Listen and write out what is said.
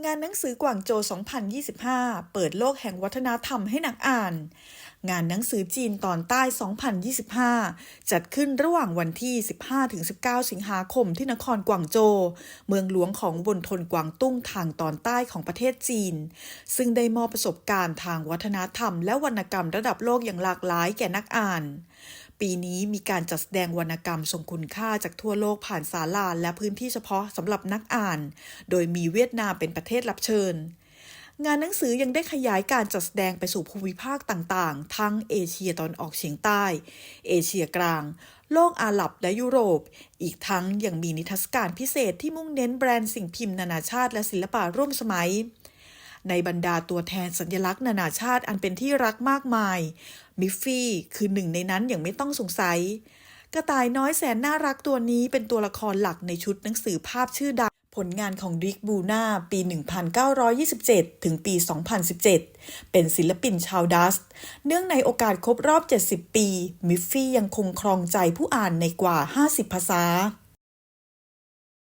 งานหนังสือกวางโจ 2025 เปิดโลกแห่งวัฒนธรรมให้นักอ่าน งานหนังสือจีนตอนใต้ 2025 จัดขึ้นระหว่างวันที่ 15-19 สิงหาคมที่นครกวางโจ เมืองหลวงของบนทนกวางตุ้งทางตอนใต้ของประเทศจีน ซึ่งได้มอบประสบการณ์ทางวัฒนธรรมและวรรณกรรมระดับโลกอย่างหลากหลายแก่นักอ่านปีนี้มีการจัดแสดงวรรณกรรมทรงคุณค่าจากทั่วโลกผ่านศาลาและพื้นที่เฉพาะสำหรับนักอ่าน โดยมีเวียดนามเป็นประเทศรับเชิญ งานหนังสือยังได้ขยายการจัดแสดงไปสู่ภูมิภาคต่างๆ ทั้งเอเชียตอนออกเฉียงใต้ เอเชียกลาง โลกอาหรับและยุโรป อีกทั้งยังมีนิทรรศการพิเศษที่มุ่งเน้นแบรนด์สิ่งพิมพ์นานาชาติและศิลปะร่วมสมัย ในบรรดาตัวแทนสัญลักษณ์นานาชาติอันเป็นที่รักมากมาย มิฟฟี่คือหนึ่งในนั้นอย่างไม่ต้องสงสัย กระต่ายน้อยแสนน่ารักตัวนี้เป็นตัวละครหลักในชุดหนังสือภาพชื่อดังผลงานของดิกบูนาปี 1927 ถึงปี 2017 เป็นศิลปินชาวดัสต์เนื่องในโอกาสครบรอบ 70 ปี มิฟฟี่ยังคงครองใจผู้อ่านในกว่า 50 ภาษา